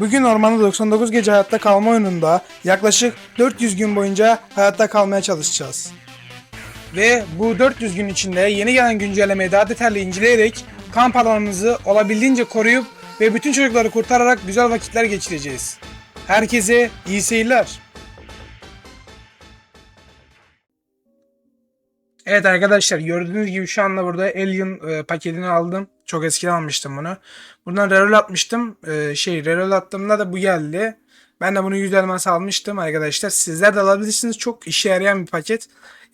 Bugün ormanda 99 gece hayatta kalma oyununda yaklaşık 400 gün boyunca hayatta kalmaya çalışacağız. Ve bu 400 gün içinde yeni gelen güncellemeyi daha detaylı inceleyerek kamp alanımızı olabildiğince koruyup ve bütün çocukları kurtararak güzel vakitler geçireceğiz. Herkese iyi seyirler. Evet arkadaşlar gördüğünüz gibi şu anda burada Alien e, paketini aldım. Çok eskiden almıştım bunu. Buradan reroll atmıştım. E, şey reroll attığımda da bu geldi. Ben de bunu 100 elmas almıştım arkadaşlar. Sizler de alabilirsiniz. Çok işe yarayan bir paket.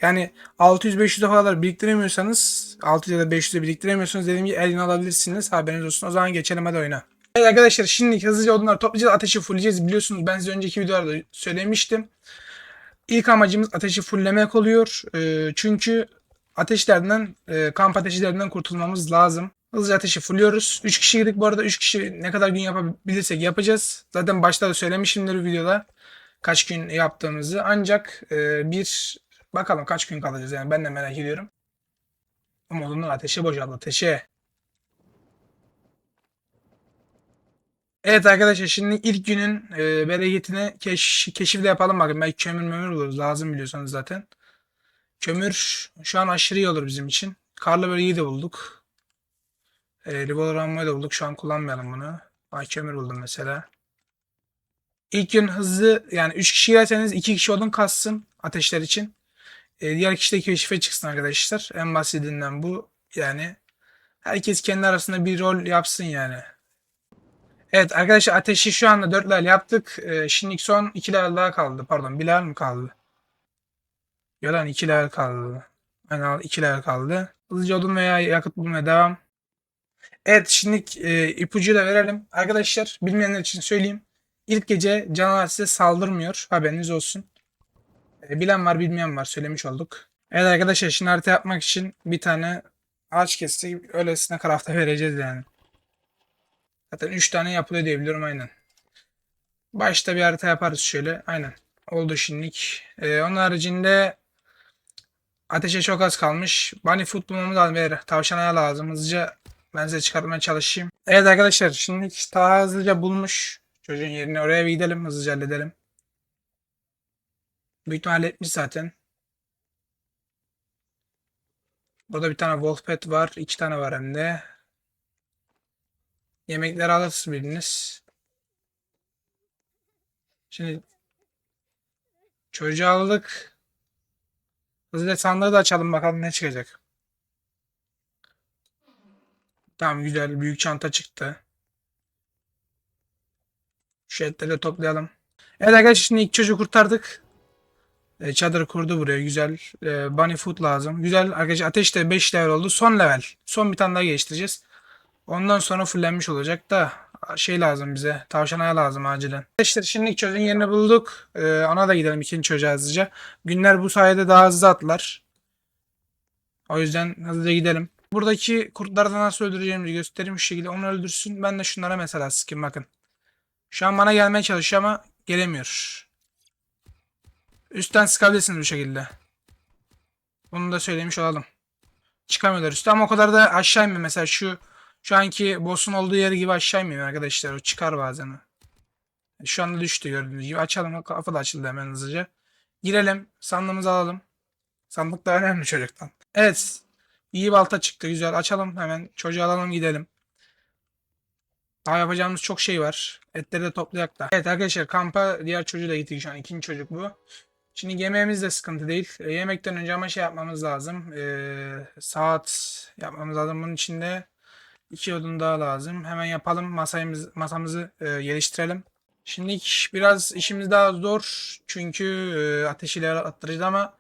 Yani 600-500'e kadar biriktiremiyorsanız 600 ya da 500'e biriktiremiyorsanız dediğim gibi Alien alabilirsiniz. Haberiniz olsun. O zaman geçelim hadi oyuna. Evet arkadaşlar şimdi hızlıca odunları toplayacağız. Ateşi fullleyeceğiz. Biliyorsunuz ben size önceki videolarda söylemiştim. İlk amacımız ateşi fulllemek oluyor. Ee, çünkü ateşlerden, e, kamp ateşlerinden kurtulmamız lazım. Hızlıca ateşi fulluyoruz. 3 kişiydik bu arada. 3 kişi ne kadar gün yapabilirsek yapacağız. Zaten başta da söylemişimdir videoda kaç gün yaptığımızı. Ancak e, bir bakalım kaç gün kalacağız yani ben de merak ediyorum. Odunlar ateşe boşaldı ateşe. Evet arkadaşlar şimdi ilk günün e, bereketini keş, keşifle yapalım bakın. Belki kömür mömür buluruz. Lazım biliyorsanız zaten. Kömür şu an aşırı iyi olur bizim için. Karlı bölgeyi de bulduk. E, Rivola da bulduk. Şu an kullanmayalım bunu. Ay kömür buldum mesela. İlk gün hızlı yani 3 kişi girerseniz 2 kişi odun kassın ateşler için. E, diğer kişi de keşife çıksın arkadaşlar. En basitinden bu. Yani herkes kendi arasında bir rol yapsın yani. Evet arkadaşlar ateşi şu anda 4 level yaptık. Ee, şimdi son 2 level daha kaldı. Pardon 1 level mi kaldı? Yalan 2 level kaldı. Aynen 2 level kaldı. Hızlıca odun veya yakıt bulmaya devam. Evet şimdi e, ipucuyu da verelim. Arkadaşlar bilmeyenler için söyleyeyim. İlk gece canavar size saldırmıyor. Haberiniz olsun. E, bilen var bilmeyen var söylemiş olduk. Evet arkadaşlar şimdi harita yapmak için bir tane ağaç kestik. Öylesine craft'a vereceğiz yani. Zaten 3 tane yapılıyor diye biliyorum aynen. Başta bir harita yaparız şöyle. Aynen. Oldu şimdilik. Ee, onun haricinde ateşe çok az kalmış. Bunny food bulmamız lazım. Ver. Tavşan ayağı lazım. Hızlıca ben size çıkartmaya çalışayım. Evet arkadaşlar şimdi daha hızlıca bulmuş. Çocuğun yerini oraya bir gidelim. Hızlıca halledelim. Büyük ihtimalle halletmiş zaten. Burada bir tane wolf pet var. iki tane var hem de. Yemekleri alırsınız biriniz. Şimdi çocuğu aldık. Hızlıca sandığı da açalım bakalım ne çıkacak. Tamam güzel büyük çanta çıktı. Şu etleri toplayalım. Evet arkadaşlar şimdi ilk çocuğu kurtardık. E, çadır kurdu buraya güzel. E, bunny food lazım. Güzel arkadaşlar ateş de 5 level oldu. Son level. Son bir tane daha geliştireceğiz. Ondan sonra fullenmiş olacak da şey lazım bize. Tavşan ayağı lazım acilen. İşte şimdi çocuğun yerini bulduk. Ee, ona da gidelim ikinci çocuğa hızlıca. Günler bu sayede daha hızlı atlar. O yüzden hızlıca gidelim. Buradaki kurtları da nasıl öldüreceğimizi göstereyim şu şekilde. Onu öldürsün. Ben de şunlara mesela sıkayım bakın. Şu an bana gelmeye çalışıyor ama gelemiyor. Üstten sıkabilirsiniz bu şekilde. Bunu da söylemiş olalım. Çıkamıyorlar üstte ama o kadar da aşağı inme. Mesela şu şu anki boss'un olduğu yer gibi aşağı inmiyor arkadaşlar. O çıkar bazen. Şu anda düştü gördüğünüz gibi. Açalım. Kapı da açıldı hemen hızlıca. Girelim. Sandığımızı alalım. Sandık da önemli çocuktan. Evet. İyi balta çıktı. Güzel. Açalım hemen. Çocuğu alalım gidelim. Daha yapacağımız çok şey var. Etleri de toplayak da. Evet arkadaşlar kampa diğer çocuğu da gittik şu an. ikinci çocuk bu. Şimdi yemeğimiz de sıkıntı değil. E, yemekten önce ama şey yapmamız lazım. E, saat yapmamız lazım. Bunun içinde İki odun daha lazım. Hemen yapalım. Masayımız, masamızı e, geliştirelim. Şimdi biraz işimiz daha zor. Çünkü e, ateş ile attıracağız ama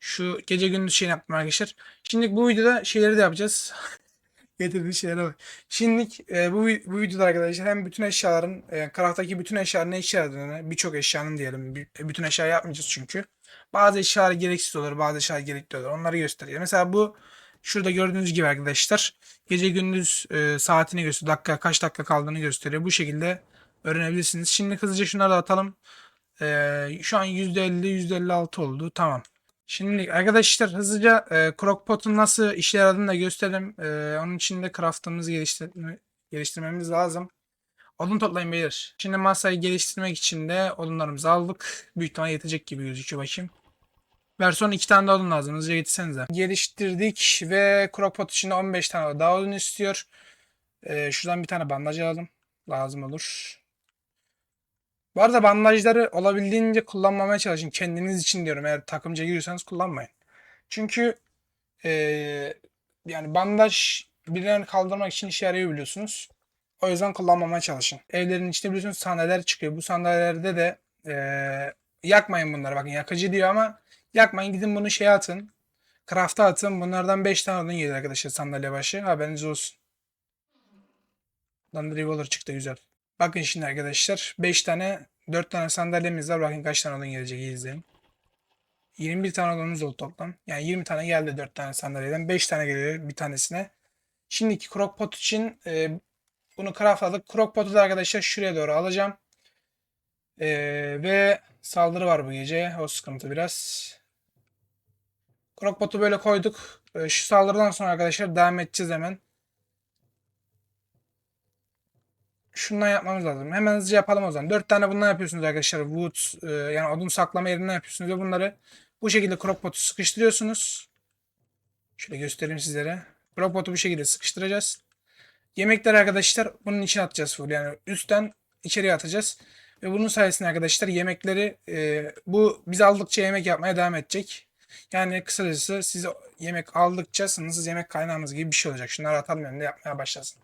şu gece gündüz şey yaptım arkadaşlar. Şimdi bu videoda şeyleri de yapacağız. Getirdiği şeylere bak. Şimdi e, bu, bu videoda arkadaşlar hem bütün eşyaların, e, craft'taki bütün eşyaların yaradığını, birçok eşyanın diyelim. Bütün eşya yapmayacağız çünkü. Bazı eşyalar gereksiz olur, bazı eşyalar gerekli olur. Onları göstereceğim. Mesela bu Şurada gördüğünüz gibi arkadaşlar gece gündüz e, saatini gösteriyor. Dakika kaç dakika kaldığını gösteriyor. Bu şekilde öğrenebilirsiniz. Şimdi hızlıca şunları da atalım. E, şu an %50 %56 oldu. Tamam. Şimdi arkadaşlar hızlıca e, Crockpot'un nasıl işe yaradığını da gösterelim. E, onun için de craft'ımızı geliştirme, geliştirmemiz lazım. Odun toplayın beyler. Şimdi masayı geliştirmek için de odunlarımızı aldık. Büyük ihtimal yetecek gibi gözüküyor bakayım. Versiyon 2 tane daha odun lazım. Hızlıca getirsenize. Geliştirdik ve crockpot içinde 15 tane daha odun istiyor. Ee, şuradan bir tane bandaj alalım. Lazım olur. Bu arada bandajları olabildiğince kullanmamaya çalışın. Kendiniz için diyorum. Eğer takımca giriyorsanız kullanmayın. Çünkü ee, yani bandaj birilerini kaldırmak için işe yarıyor biliyorsunuz. O yüzden kullanmamaya çalışın. Evlerin içinde biliyorsunuz sandalyeler çıkıyor. Bu sandalyelerde de ee, yakmayın bunları. Bakın yakıcı diyor ama yakmayın. Gidin bunu şeye atın. Craft'a atın. Bunlardan 5 tane odun gelir arkadaşlar sandalye başı. Haberiniz olsun. Lan Revolver çıktı güzel. Bakın şimdi arkadaşlar 5 tane 4 tane sandalyemiz var. Bakın kaç tane odun gelecek iyi izleyin. 21 tane odunumuz oldu toplam. Yani 20 tane geldi 4 tane sandalyeden. 5 tane geliyor bir tanesine. Şimdiki crockpot için e, bunu craftladık. Crockpot'u da arkadaşlar şuraya doğru alacağım. E, ve saldırı var bu gece. O sıkıntı biraz. Crockpot'u böyle koyduk. E, şu saldırıdan sonra arkadaşlar devam edeceğiz hemen. Şundan yapmamız lazım. Hemen hızlıca yapalım o zaman. 4 tane bundan yapıyorsunuz arkadaşlar. Wood e, yani odun saklama yerinden yapıyorsunuz ve bunları bu şekilde crockpot'u sıkıştırıyorsunuz. Şöyle göstereyim sizlere. Crockpot'u bu şekilde sıkıştıracağız. Yemekleri arkadaşlar bunun içine atacağız full. Yani üstten içeriye atacağız. Ve bunun sayesinde arkadaşlar yemekleri e, bu biz aldıkça yemek yapmaya devam edecek. Yani kısacası siz yemek aldıkça sınırsız yemek kaynağımız gibi bir şey olacak. Şunları atalım önünde yapmaya başlasın.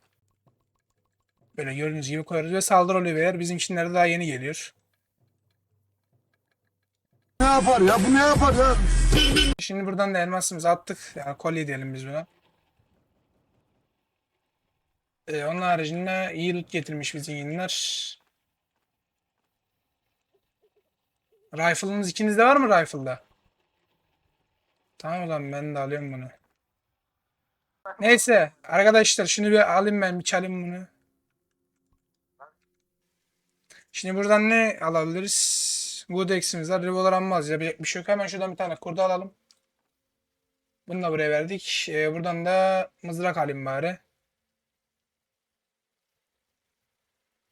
Böyle gördüğünüz gibi koyuyoruz ve saldırı oluyor eğer bizimkinler de daha yeni geliyor. Ne yapar ya? Bu ne yapar ya? Şimdi buradan da elmasımızı attık. Yani kolye diyelim biz buna. Ee, onun haricinde iyi loot getirmiş bizim yeniler. Rifle'ınız ikinizde var mı rifle'da? Tamam o zaman ben de alıyorum bunu. Neyse arkadaşlar şunu bir alayım ben bir çalayım bunu. Şimdi buradan ne alabiliriz? Goodex'imiz var. Revolver almaz. Yapacak bir şey yok. Hemen şuradan bir tane kurdu alalım. Bunu da buraya verdik. Ee, buradan da mızrak alayım bari.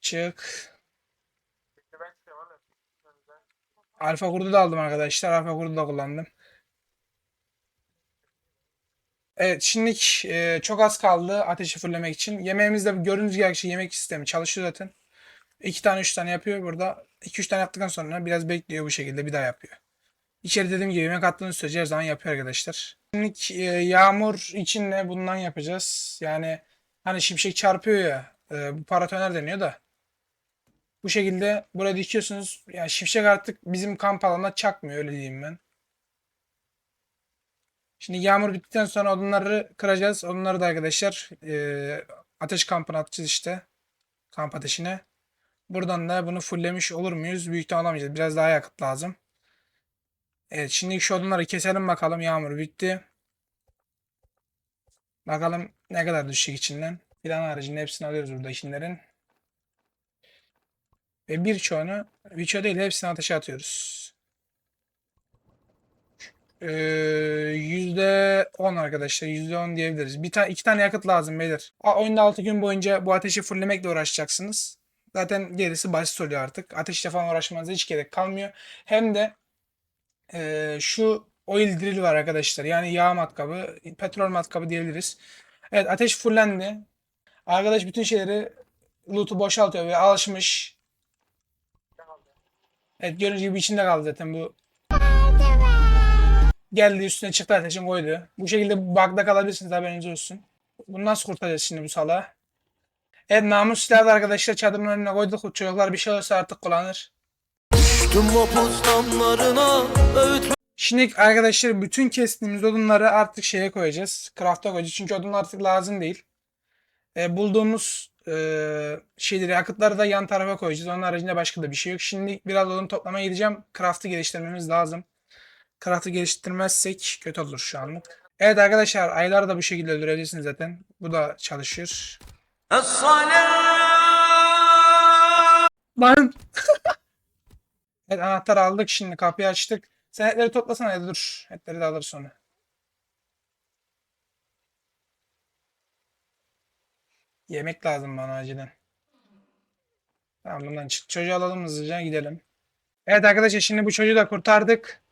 Çık. Alfa kurdu da aldım arkadaşlar. Alfa kurdu da kullandım. Evet şimdi e, çok az kaldı ateşi fullemek için. Yemeğimizde gördüğünüz gibi arkadaşlar yemek sistemi çalışıyor zaten. 2 tane 3 tane yapıyor burada. 2-3 tane yaptıktan sonra biraz bekliyor bu şekilde bir daha yapıyor. İçeri dediğim gibi yemek attığınız sürece her zaman yapıyor arkadaşlar. Şimdi e, yağmur için de bundan yapacağız. Yani hani şimşek çarpıyor ya. E, bu paratoner deniyor da. Bu şekilde buraya dikiyorsunuz. Yani şimşek artık bizim kamp alanına çakmıyor öyle diyeyim ben. Şimdi yağmur bittikten sonra odunları kıracağız. Odunları da arkadaşlar e, ateş kampına atacağız işte. Kamp ateşine. Buradan da bunu fulllemiş olur muyuz? Büyük ihtimal alamayacağız. Biraz daha yakıt lazım. Evet şimdi şu odunları keselim bakalım. Yağmur bitti. Bakalım ne kadar düşecek içinden. Plan haricinde hepsini alıyoruz burada işinlerin. Ve birçoğunu, birçoğu değil hepsini ateşe atıyoruz. Ee, yüzde on arkadaşlar. Yüzde on diyebiliriz. Bir tane iki tane yakıt lazım beyler. Oyunda 6 gün boyunca bu ateşi fulllemekle uğraşacaksınız. Zaten gerisi basit oluyor artık. Ateşle falan uğraşmanıza hiç gerek kalmıyor. Hem de e, şu oil drill var arkadaşlar. Yani yağ matkabı, petrol matkabı diyebiliriz. Evet ateş fullendi. Arkadaş bütün şeyleri loot'u boşaltıyor ve alışmış. Evet gördüğünüz gibi içinde kaldı zaten bu. Geldi üstüne çıktı ateşin koydu. Bu şekilde bug'da kalabilirsiniz haberiniz olsun. Bunu nasıl kurtaracağız şimdi bu salağı? Evet namus silahı da arkadaşlar çadırın önüne koyduk. Çocuklar bir şey olursa artık kullanır. Damlarına Şimdi arkadaşlar bütün kestiğimiz odunları artık şeye koyacağız. Craft'a koyacağız. Çünkü odun artık lazım değil. E, bulduğumuz e, şeyleri, yakıtları da yan tarafa koyacağız. Onun haricinde başka da bir şey yok. Şimdi biraz odun toplamaya gideceğim. Craft'ı geliştirmemiz lazım. Craft'ı geliştirmezsek kötü olur şu anlık. Evet arkadaşlar aylar da bu şekilde öldürebilirsiniz zaten. Bu da çalışır. Lan. evet anahtarı aldık şimdi kapıyı açtık. Sen etleri toplasana ya dur. Etleri de alır sonra. Yemek lazım bana acilen. Tamam bundan çık. Çocuğu alalım hızlıca gidelim. Evet arkadaşlar şimdi bu çocuğu da kurtardık.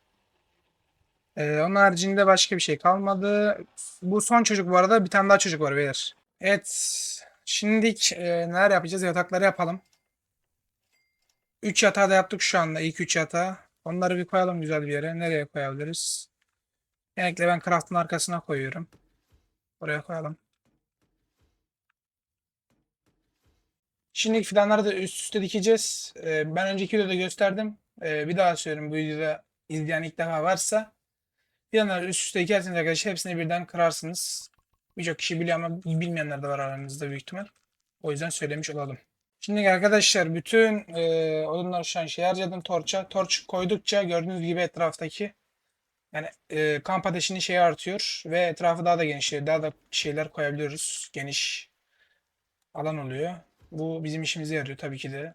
Ee, onun haricinde başka bir şey kalmadı. Bu son çocuk bu arada. Bir tane daha çocuk var beyler. Evet. Şimdilik e, neler yapacağız? Yatakları yapalım. 3 yatağı da yaptık şu anda. İlk 3 yatağı. Onları bir koyalım güzel bir yere. Nereye koyabiliriz? Genellikle ben craft'ın arkasına koyuyorum. Oraya koyalım. Şimdilik fidanları da üst üste dikeceğiz. Ee, ben önceki videoda gösterdim. Ee, bir daha söylüyorum bu videoda izleyen ilk defa varsa. Fidanları üst üste dikerseniz arkadaşlar hepsini birden kırarsınız. Birçok kişi biliyor ama bilmeyenler de var aranızda büyük ihtimal. O yüzden söylemiş olalım. Şimdi arkadaşlar bütün e, odunları şu an şey harcadım torça. Torç koydukça gördüğünüz gibi etraftaki yani e, kamp ateşinin şeyi artıyor ve etrafı daha da genişliyor. Daha da şeyler koyabiliyoruz. Geniş alan oluyor. Bu bizim işimize yarıyor tabii ki de.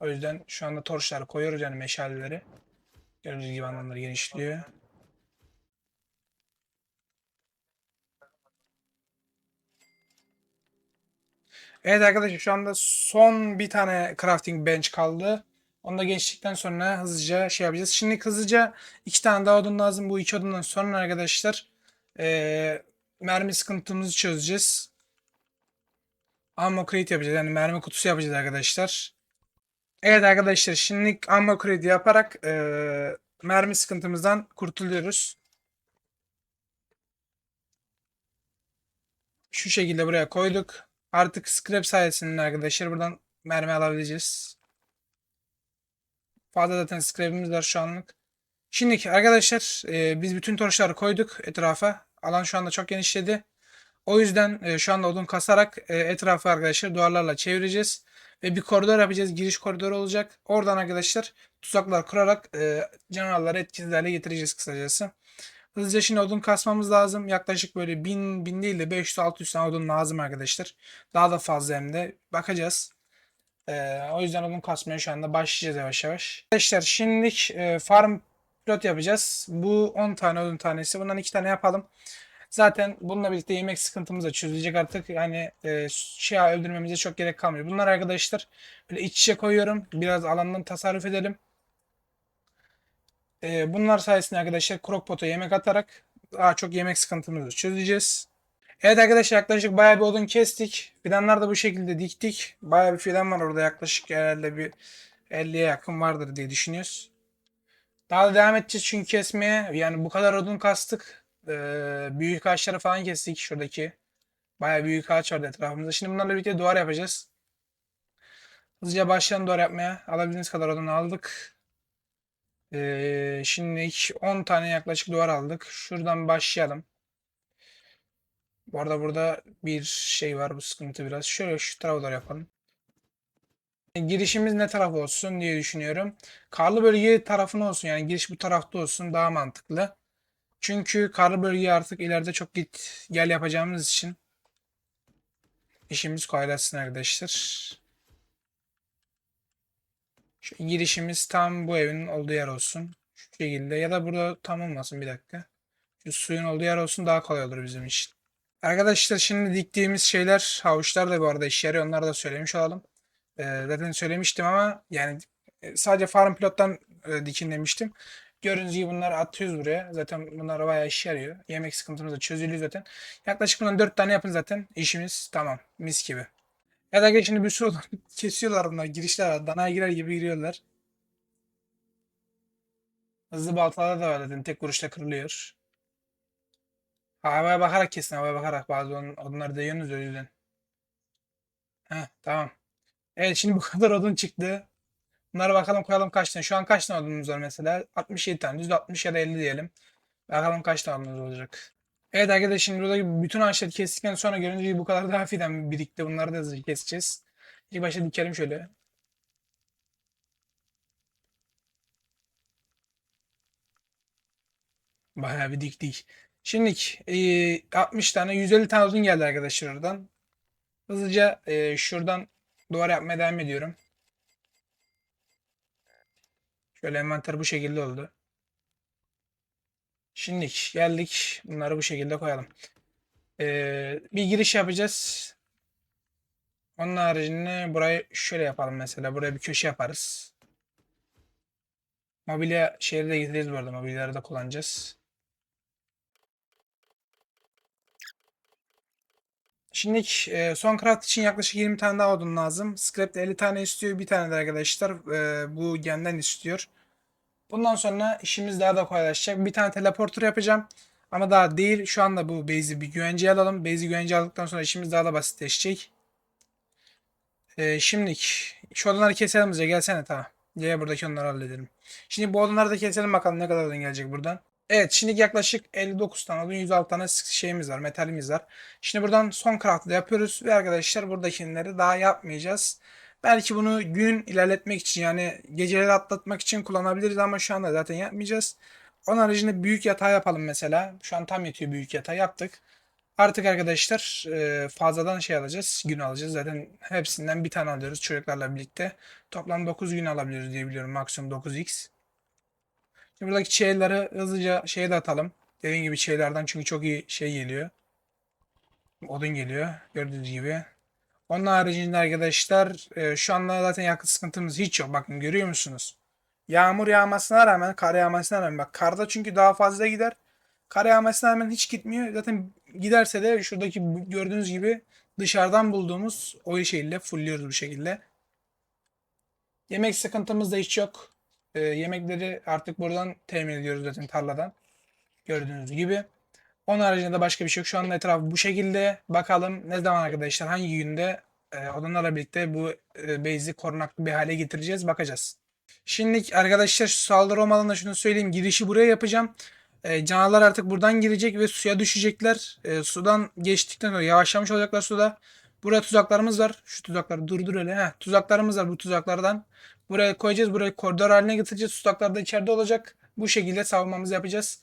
O yüzden şu anda torçları koyuyoruz yani meşaleleri. Gördüğünüz gibi alanları genişliyor. Evet arkadaşlar şu anda son bir tane crafting bench kaldı. Onu da geçtikten sonra hızlıca şey yapacağız. Şimdi hızlıca iki tane daha odun lazım. Bu iki odundan sonra arkadaşlar eee, mermi sıkıntımızı çözeceğiz. Ammo crate yapacağız. Yani mermi kutusu yapacağız arkadaşlar. Evet arkadaşlar şimdi ammo crate yaparak eee, mermi sıkıntımızdan kurtuluyoruz. Şu şekilde buraya koyduk. Artık scrap sayesinde arkadaşlar buradan mermi alabileceğiz. Fazla zaten scrap'imiz var şu anlık. Şimdi arkadaşlar e, biz bütün torçları koyduk etrafa. Alan şu anda çok genişledi. O yüzden e, şu anda odun kasarak e, etrafı arkadaşlar duvarlarla çevireceğiz. Ve bir koridor yapacağız. Giriş koridoru olacak. Oradan arkadaşlar tuzaklar kurarak e, canavarları etkisiz hale getireceğiz kısacası. Hızlıca şimdi odun kasmamız lazım. Yaklaşık böyle 1000, 1000 değil de 500-600 tane odun lazım arkadaşlar. Daha da fazla hem de. Bakacağız. Ee, o yüzden odun kasmaya şu anda başlayacağız yavaş yavaş. Arkadaşlar şimdilik e, farm pilot yapacağız. Bu 10 tane odun tanesi. Bundan 2 tane yapalım. Zaten bununla birlikte yemek sıkıntımız da çözülecek artık. Yani e, şey öldürmemize çok gerek kalmıyor. Bunlar arkadaşlar böyle iç içe koyuyorum. Biraz alandan tasarruf edelim. Ee, bunlar sayesinde arkadaşlar crockpot'a yemek atarak daha çok yemek sıkıntımızı çözeceğiz. Evet arkadaşlar yaklaşık bayağı bir odun kestik. Fidanlar da bu şekilde diktik. Bayağı bir fidan var orada yaklaşık herhalde bir 50'ye yakın vardır diye düşünüyoruz. Daha da devam edeceğiz çünkü kesmeye. Yani bu kadar odun kastık. Ee, büyük ağaçları falan kestik şuradaki. Bayağı büyük ağaç vardı etrafımızda. Şimdi bunlarla birlikte duvar yapacağız. Hızlıca başlayalım duvar yapmaya. Alabildiğiniz kadar odun aldık. Ee, şimdi 10 tane yaklaşık duvar aldık. Şuradan başlayalım. Bu arada burada bir şey var bu sıkıntı biraz. Şöyle şu tarafa yapalım. Girişimiz ne taraf olsun diye düşünüyorum. Karlı bölge tarafına olsun yani giriş bu tarafta olsun daha mantıklı. Çünkü karlı bölgeye artık ileride çok git gel yapacağımız için işimiz kolaylaşsın arkadaşlar. Şu girişimiz tam bu evin olduğu yer olsun. Şu şekilde ya da burada tam olmasın bir dakika. Şu suyun olduğu yer olsun daha kolay olur bizim için. Arkadaşlar şimdi diktiğimiz şeyler havuçlar da bu arada işe yarıyor. Onları da söylemiş olalım. Ee, zaten söylemiştim ama yani e, sadece farm pilottan e, dikin demiştim. Gördüğünüz gibi bunları atıyoruz buraya. Zaten bunlar bayağı işe yarıyor. Yemek sıkıntımız da çözülüyor zaten. Yaklaşık bundan 4 tane yapın zaten. İşimiz tamam. Mis gibi. Ya da şimdi bir sürü kesiyorlar bunlar. Girişler var. Danaya girer gibi giriyorlar. Hızlı baltalar da var zaten. Tek vuruşta kırılıyor. Havaya bakarak kesin. Havaya bakarak. Bazı odun, odunları değiyorsunuz o yüzden. Heh, tamam. Evet şimdi bu kadar odun çıktı. Bunlara bakalım koyalım kaç tane. Şu an kaç tane odunumuz var mesela? 67 tane. %60 ya da 50 diyelim. Bakalım kaç tane odunumuz olacak. Evet arkadaşlar şimdi buradaki bütün ağaçları kestikten sonra göründüğü gibi bu kadar daha fidan birikti. Bunları da hızlıca keseceğiz. İlk başta dikelim şöyle. Bayağı bir diktik. Şimdilik e, 60 tane 150 tane odun geldi arkadaşlar oradan. Hızlıca e, şuradan duvar yapmaya devam ediyorum. Şöyle envanter bu şekilde oldu. Şimdilik geldik. Bunları bu şekilde koyalım. Ee, bir giriş yapacağız. Onun haricinde burayı şöyle yapalım mesela. Buraya bir köşe yaparız. Mobilya şehri de getireceğiz bu arada. Mobilyaları da kullanacağız. Şimdi e, son craft için yaklaşık 20 tane daha odun lazım. Scrap de 50 tane istiyor. Bir tane de arkadaşlar e, bu genden istiyor. Bundan sonra işimiz daha da kolaylaşacak. Bir tane teleporter yapacağım. Ama daha değil. Şu anda bu base'i bir güvenceye alalım. Base'i güvenceye aldıktan sonra işimiz daha da basitleşecek. Ee, şimdilik şu odunları keselim bize. Gelsene tamam. Gel buradaki onları halledelim. Şimdi bu odunları da keselim bakalım ne kadar odun gelecek buradan. Evet şimdi yaklaşık 59 tane odun 106 tane şeyimiz var metalimiz var. Şimdi buradan son craft'ı yapıyoruz ve arkadaşlar buradakileri daha yapmayacağız. Belki bunu gün ilerletmek için yani geceleri atlatmak için kullanabiliriz ama şu anda zaten yapmayacağız. Onun haricinde büyük yatağı yapalım mesela. Şu an tam yetiyor büyük yatağı yaptık. Artık arkadaşlar e, fazladan şey alacağız. Gün alacağız. Zaten hepsinden bir tane alıyoruz çocuklarla birlikte. Toplam 9 gün alabiliyoruz diye biliyorum. Maksimum 9x. Şimdi buradaki şeyleri hızlıca şeye de atalım. Dediğim gibi şeylerden çünkü çok iyi şey geliyor. Odun geliyor. Gördüğünüz gibi. Onun haricinde arkadaşlar e, şu anda zaten yakıt sıkıntımız hiç yok. Bakın görüyor musunuz? Yağmur yağmasına rağmen, kar yağmasına rağmen. Bak karda çünkü daha fazla gider. Kar yağmasına rağmen hiç gitmiyor. Zaten giderse de şuradaki gördüğünüz gibi dışarıdan bulduğumuz o şeyle fullliyoruz bu şekilde. Yemek sıkıntımız da hiç yok. Ee, yemekleri artık buradan temin ediyoruz zaten tarladan. Gördüğünüz gibi. Onun haricinde de başka bir şey yok. Şu anda etraf bu şekilde. Bakalım ne zaman arkadaşlar hangi günde e, onlarla birlikte bu e, base'i korunaklı bir hale getireceğiz. Bakacağız. Şimdi arkadaşlar saldırı olmadan da şunu söyleyeyim. Girişi buraya yapacağım. E, canavarlar artık buradan girecek ve suya düşecekler. E, sudan geçtikten sonra yavaşlamış olacaklar suda. Buraya tuzaklarımız var. Şu tuzakları durdur öyle. Heh, tuzaklarımız var bu tuzaklardan. Buraya koyacağız. Burayı koridor haline getireceğiz. Tuzaklar da içeride olacak. Bu şekilde savunmamızı yapacağız.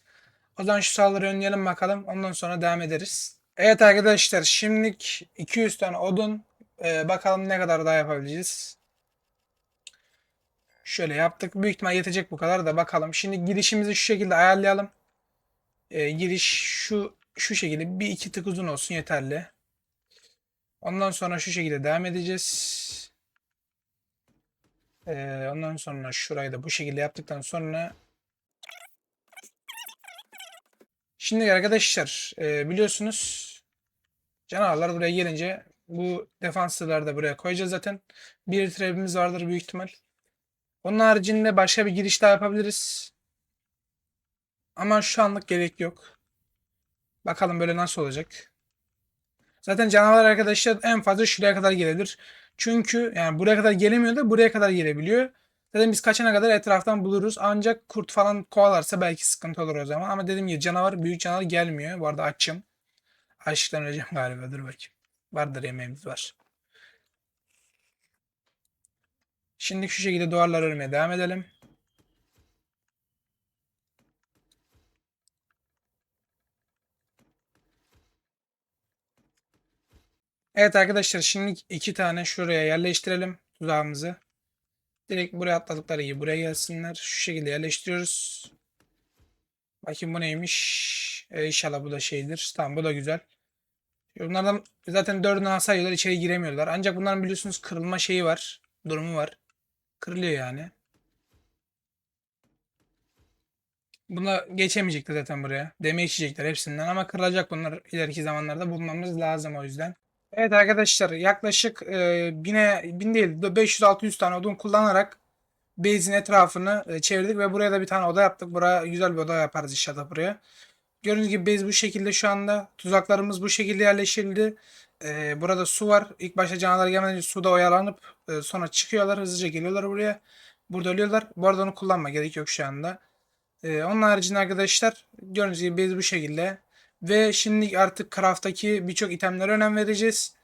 O zaman şu saldırıyı önleyelim bakalım. Ondan sonra devam ederiz. Evet arkadaşlar şimdilik 200 tane odun. E, bakalım ne kadar daha yapabileceğiz. Şöyle yaptık. Büyük ihtimal yetecek bu kadar da bakalım. Şimdi girişimizi şu şekilde ayarlayalım. Ee, giriş şu şu şekilde bir iki tık uzun olsun yeterli. Ondan sonra şu şekilde devam edeceğiz. Ee, ondan sonra şurayı da bu şekilde yaptıktan sonra Şimdi arkadaşlar e, biliyorsunuz canavarlar buraya gelince bu defansları da buraya koyacağız zaten. Bir trap'imiz vardır büyük ihtimal. Onun haricinde başka bir giriş daha yapabiliriz. Ama şu anlık gerek yok. Bakalım böyle nasıl olacak. Zaten canavar arkadaşlar en fazla şuraya kadar gelebilir. Çünkü yani buraya kadar gelemiyor da buraya kadar gelebiliyor. Zaten biz kaçana kadar etraftan buluruz. Ancak kurt falan kovalarsa belki sıkıntı olur o zaman. Ama dediğim gibi canavar, büyük canavar gelmiyor. Bu arada açım. Açlıktan öleceğim galiba. Dur bakayım. Vardır yemeğimiz var. Şimdi şu şekilde duvarlar örmeye devam edelim. Evet arkadaşlar şimdi iki tane şuraya yerleştirelim tuzağımızı. Direkt buraya atladıkları gibi buraya gelsinler. Şu şekilde yerleştiriyoruz. Bakayım bu neymiş. E, inşallah bu da şeydir. Tamam bu da güzel. Bunlardan zaten dördünü hasar içeri giremiyorlar. Ancak bunların biliyorsunuz kırılma şeyi var. Durumu var. Kırılıyor yani. Buna geçemeyecekler zaten buraya. Deme içecekler hepsinden ama kırılacak bunlar ileriki zamanlarda bulmamız lazım o yüzden. Evet arkadaşlar yaklaşık e, bine, bin değil 500-600 tane odun kullanarak base'in etrafını e, çevirdik ve buraya da bir tane oda yaptık. Buraya güzel bir oda yaparız inşallah buraya. Gördüğünüz gibi base bu şekilde şu anda. Tuzaklarımız bu şekilde yerleştirildi. E, burada su var. İlk başta canavar gelmeden önce suda oyalanıp e, sonra çıkıyorlar. Hızlıca geliyorlar buraya. Burada ölüyorlar. Bu arada onu kullanma gerek yok şu anda. E, onun haricinde arkadaşlar gördüğünüz gibi base bu şekilde. Ve şimdi artık craft'taki birçok itemlere önem vereceğiz.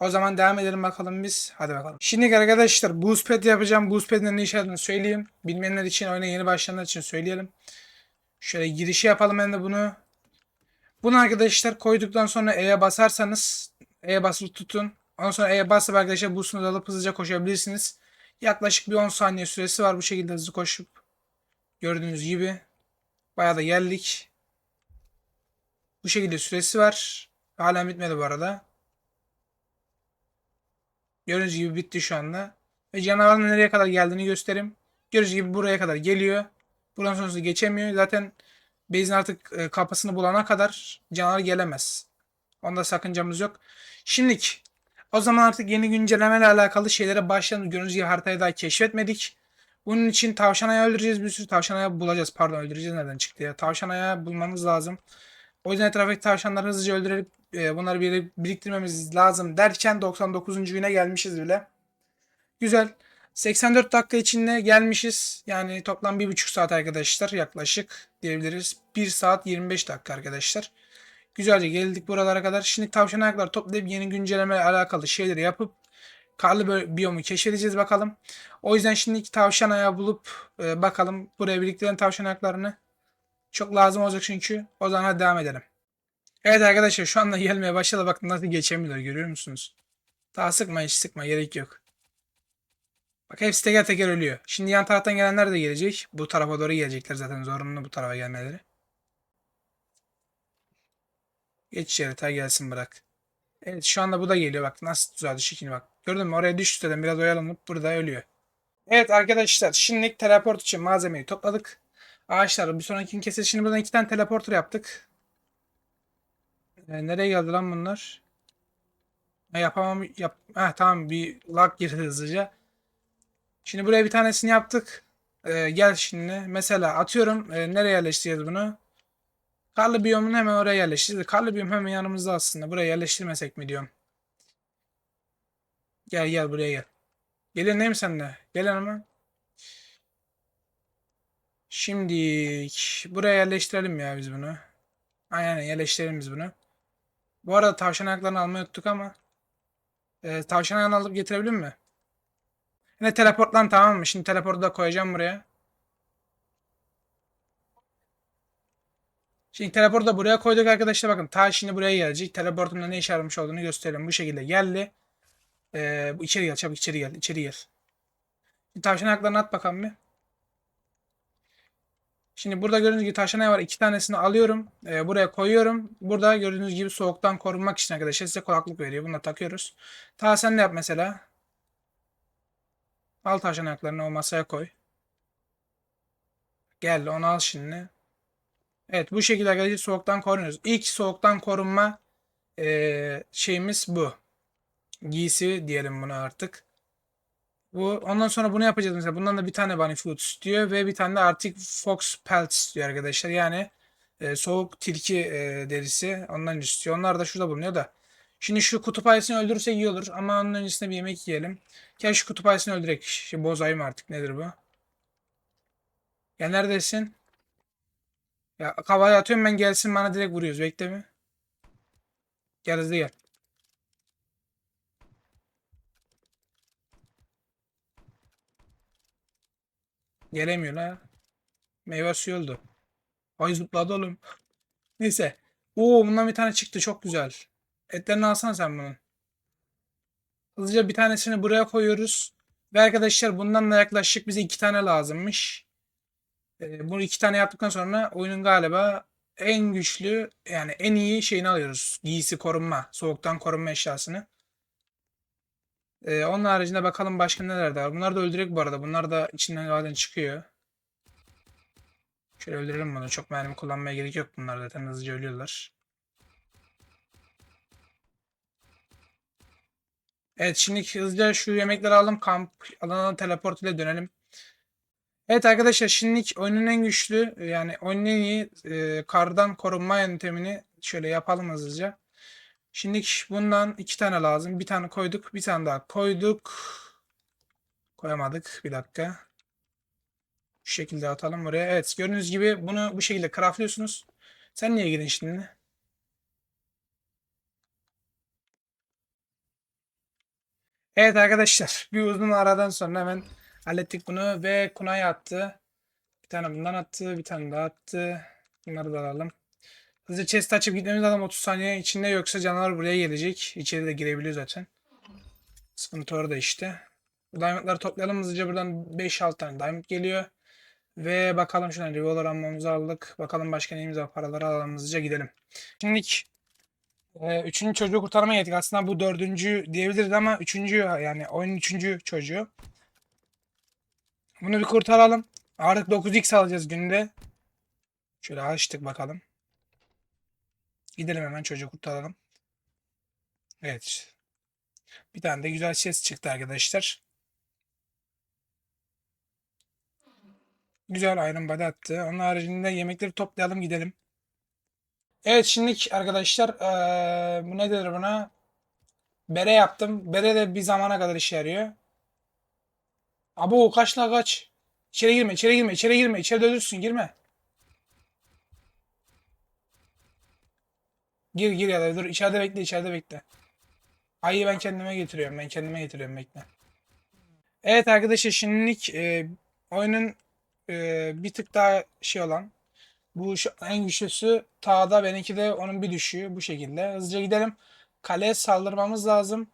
O zaman devam edelim bakalım biz. Hadi bakalım. Şimdi arkadaşlar boost pad yapacağım. Boost pad'in ne işe yaradığını söyleyeyim. Bilmeyenler için, oyuna yeni başlayanlar için söyleyelim. Şöyle girişi yapalım ben de bunu. Bunu arkadaşlar koyduktan sonra E'ye basarsanız E'ye basılı tutun. Ondan sonra E'ye basıp arkadaşlar boost'unuzu alıp hızlıca koşabilirsiniz. Yaklaşık bir 10 saniye süresi var bu şekilde hızlı koşup. Gördüğünüz gibi. Bayağı da geldik. Bu şekilde süresi var. Hala bitmedi bu arada. Gördüğünüz gibi bitti şu anda. Ve canavarın nereye kadar geldiğini göstereyim. Gördüğünüz gibi buraya kadar geliyor. Buradan sonrası geçemiyor. Zaten base'in artık e, kapısını bulana kadar canavar gelemez. Onda sakıncamız yok. Şimdilik o zaman artık yeni güncellemeyle alakalı şeylere başlayalım. Gördüğünüz gibi haritayı daha keşfetmedik. Bunun için tavşan öldüreceğiz. Bir sürü tavşan bulacağız. Pardon öldüreceğiz nereden çıktı ya. Tavşan bulmamız lazım. O yüzden etraftaki tavşanları hızlıca öldürüp e, bunları bir biriktirmemiz lazım derken 99. güne gelmişiz bile. Güzel. 84 dakika içinde gelmişiz. Yani toplam 1,5 saat arkadaşlar yaklaşık diyebiliriz. 1 saat 25 dakika arkadaşlar. Güzelce geldik buralara kadar. Şimdi tavşan ayakları toplayıp yeni güncelleme alakalı şeyleri yapıp karlı biyomu keşfedeceğiz bakalım. O yüzden şimdi iki tavşan ayağı bulup e, bakalım buraya biriktiren tavşan ayaklarını. Çok lazım olacak çünkü. O zaman hadi devam edelim. Evet arkadaşlar şu anda gelmeye başladı. Bakın nasıl geçemiyorlar görüyor musunuz? Daha sıkma hiç sıkma gerek yok. Bak hepsi teker teker ölüyor. Şimdi yan taraftan gelenler de gelecek. Bu tarafa doğru gelecekler zaten zorunlu bu tarafa gelmeleri. Geç içeri ta gelsin bırak. Evet şu anda bu da geliyor bak nasıl düzeldi şekil bak. Gördün mü oraya düştü dedim biraz oyalanıp burada ölüyor. Evet arkadaşlar şimdilik teleport için malzemeyi topladık. Ağaçlar bir sonraki keseceğiz. Şimdi buradan iki tane teleporter yaptık. Ee, nereye geldi lan bunlar? Ha, yapamam. Yap ha, tamam bir lag girdi hızlıca. Şimdi buraya bir tanesini yaptık. Ee, gel şimdi. Mesela atıyorum. e, nereye yerleştireceğiz bunu? Karlı biyomun hemen oraya yerleştireceğiz. Karlı biyom hemen yanımızda aslında. Buraya yerleştirmesek mi diyorum. Gel gel buraya gel. Gelin değil mi sen de? Gel ama. Şimdi buraya yerleştirelim ya biz bunu. Aynen yerleştirelim biz bunu. Bu arada tavşan ayaklarını almayı unuttuk ama. E, tavşan ayağını alıp getirebilir mi? Yine teleport lan tamam mı? Şimdi teleportu da koyacağım buraya. Şimdi teleportu da buraya koyduk arkadaşlar. Bakın ta şimdi buraya gelecek. Teleportun da ne işe olduğunu gösterelim. Bu şekilde geldi. Ee, içeri gel. Çabuk içeri gel. İçeri gel. Tavşan ayaklarını at bakalım bir. Şimdi burada gördüğünüz gibi tavşan ayağı var. İki tanesini alıyorum. Ee, buraya koyuyorum. Burada gördüğünüz gibi soğuktan korunmak için arkadaşlar size kulaklık veriyor. Bunu da takıyoruz. Ta sen de yap mesela. Al tavşan ayaklarını o masaya koy. Gel onu al şimdi. Evet bu şekilde arkadaşlar soğuktan korunuyoruz. İlk soğuktan korunma eee, şeyimiz bu. Giysi diyelim buna artık. Bu ondan sonra bunu yapacağız mesela. Bundan da bir tane Bunny Food istiyor ve bir tane de Arctic Fox Pelt istiyor arkadaşlar. Yani e, soğuk tilki e, derisi ondan istiyor. Onlar da şurada bulunuyor da. Şimdi şu kutup ayısını öldürürsek iyi olur ama onun öncesinde bir yemek yiyelim. Gel şu kutup ayısını öldürek. Şimdi bozayım artık nedir bu? Ya neredesin? Ya kavaya atıyorum ben gelsin bana direkt vuruyoruz. Bekle mi? Gel hızlı gel. Gelemiyor la. Meyve suyu oldu. Ay zıpladı oğlum. Neyse. Oo bundan bir tane çıktı çok güzel. Etlerini alsana sen bunun. Hızlıca bir tanesini buraya koyuyoruz. Ve arkadaşlar bundan da yaklaşık bize iki tane lazımmış. Ee, bunu iki tane yaptıktan sonra oyunun galiba en güçlü yani en iyi şeyini alıyoruz. Giysi korunma, soğuktan korunma eşyasını. Ee, onun haricinde bakalım başka neler var. Bunlar da öldürek bu arada. Bunlar da içinden zaten çıkıyor. Şöyle öldürelim bunu. Çok mermi kullanmaya gerek yok bunlar zaten hızlıca ölüyorlar. Evet şimdi hızlıca şu yemekleri alalım. Kamp alanına teleport ile dönelim. Evet arkadaşlar şimdilik oyunun en güçlü yani oyunun en iyi e, kardan korunma yöntemini şöyle yapalım hızlıca. Şimdilik bundan iki tane lazım. Bir tane koyduk. Bir tane daha koyduk. Koyamadık. Bir dakika. Şu şekilde atalım buraya. Evet gördüğünüz gibi bunu bu şekilde craftlıyorsunuz. Sen niye girdin şimdi? Evet arkadaşlar bir uzun aradan sonra hemen hallettik bunu ve Kunay attı. Bir tane bundan attı, bir tane daha attı. Bunları da alalım. Hızlıca chest açıp gitmemiz lazım 30 saniye içinde yoksa canavar buraya gelecek. İçeri de girebiliyor zaten. Sıkıntı orada işte. Bu diamondları toplayalım hızlıca buradan 5-6 tane diamond geliyor. Ve bakalım şuradan revolver almamızı aldık. Bakalım başka neyimiz var paraları alalım gidelim. Şimdilik Ee, üçüncü çocuğu kurtarmaya geldik. Aslında bu dördüncü diyebiliriz ama üçüncü yani oyunun üçüncü çocuğu. Bunu bir kurtaralım. Artık 9x alacağız günde. Şöyle açtık bakalım. Gidelim hemen çocuğu kurtaralım. Evet. Bir tane de güzel ses çıktı arkadaşlar. Güzel Iron Body attı. Onun haricinde yemekleri toplayalım gidelim. Evet şimdilik arkadaşlar eee, bu ne denir buna? Bere yaptım. Bere de bir zamana kadar işe yarıyor. Abo kaç la kaç. İçeri girme, içeri girme, içeri girme. İçeride ölürsün, girme. Gir gir ya da dur içeride bekle, içeride bekle. Ayı ben kendime getiriyorum. Ben kendime getiriyorum bekle. Evet arkadaşlar şimdilik e, oyunun e, bir tık daha şey olan bu şu en güçlüsü Tağda benimki de onun bir düşüğü bu şekilde. Hızlıca gidelim. Kaleye saldırmamız lazım.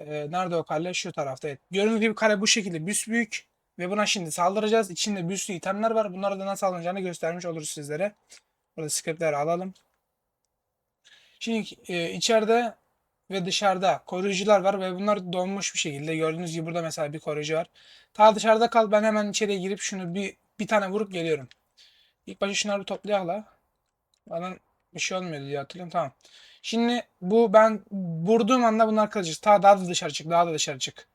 Ee, nerede o kale? Şu tarafta. Evet. Gördüğünüz gibi kale bu şekilde büyük ve buna şimdi saldıracağız. İçinde bir sürü itemler var. Bunları da nasıl alınacağını göstermiş oluruz sizlere. Burada scriptleri alalım. Şimdi e, içeride ve dışarıda koruyucular var ve bunlar donmuş bir şekilde. Gördüğünüz gibi burada mesela bir koruyucu var. Ta dışarıda kal. Ben hemen içeriye girip şunu bir bir tane vurup geliyorum. İlk başta şunları bir toplayalım la. Bana bir şey olmuyor diye hatırlıyorum. Tamam. Şimdi bu ben vurduğum anda bunlar kalacak. Ta daha da dışarı çık. Daha da dışarı çık.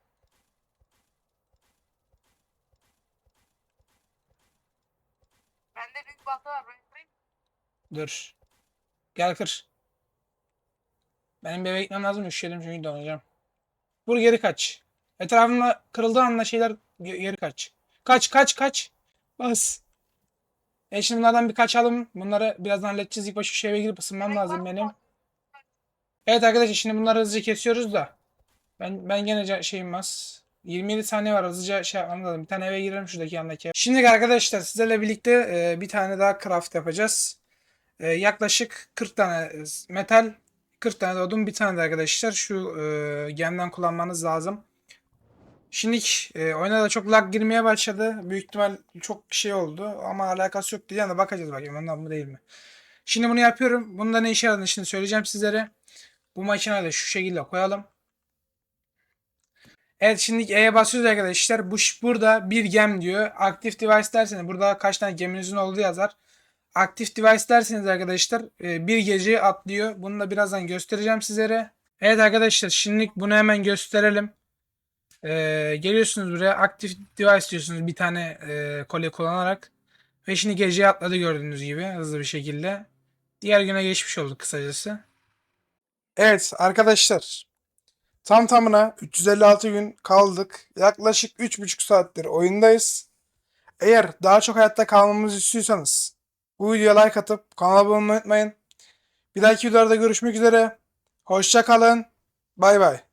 Bende büyük balta var. Dur. Gel kır. Benim eve gitmem lazım. Üşüyelim çünkü donacağım. Vur geri kaç. Etrafımda kırıldığı anda şeyler ge- geri kaç. Kaç kaç kaç. Bas. E şimdi bunlardan bir kaçalım. Bunları birazdan halledeceğiz. İlk başta şu eve girip ısınmam lazım benim. Evet arkadaşlar şimdi bunları hızlıca kesiyoruz da. Ben ben gene şeyim var. 27 saniye var hızlıca şey yapmam lazım. Bir tane eve girelim şuradaki yandaki. Şimdi arkadaşlar sizlerle birlikte e, bir tane daha craft yapacağız. E, yaklaşık 40 tane e, metal, 40 tane de odun, bir tane de arkadaşlar şu e, gemden kullanmanız lazım. Şimdi e, oyuna da çok lag girmeye başladı. Büyük ihtimal çok şey oldu ama alakası yok diyeceğim de bakacağız bakayım ondan mı değil mi. Şimdi bunu yapıyorum. Bunda ne işe yaradığını şimdi söyleyeceğim sizlere. Bu makineyi de şu şekilde koyalım. Evet şimdi E'ye basıyoruz arkadaşlar. Bu burada bir gem diyor. Active device derseniz burada kaç tane geminizin olduğu yazar. Active device derseniz arkadaşlar e, bir geceyi atlıyor. Bunu da birazdan göstereceğim sizlere. Evet arkadaşlar şimdilik bunu hemen gösterelim. E, geliyorsunuz buraya Active device diyorsunuz bir tane e, kolye kullanarak. Ve şimdi geceyi atladı gördüğünüz gibi hızlı bir şekilde. Diğer güne geçmiş olduk kısacası. Evet arkadaşlar. Tam tamına 356 gün kaldık. Yaklaşık 3,5 saattir oyundayız. Eğer daha çok hayatta kalmamızı istiyorsanız bu videoya like atıp kanala abone olmayı unutmayın. Bir dahaki videolarda görüşmek üzere. Hoşça kalın. Bay bay.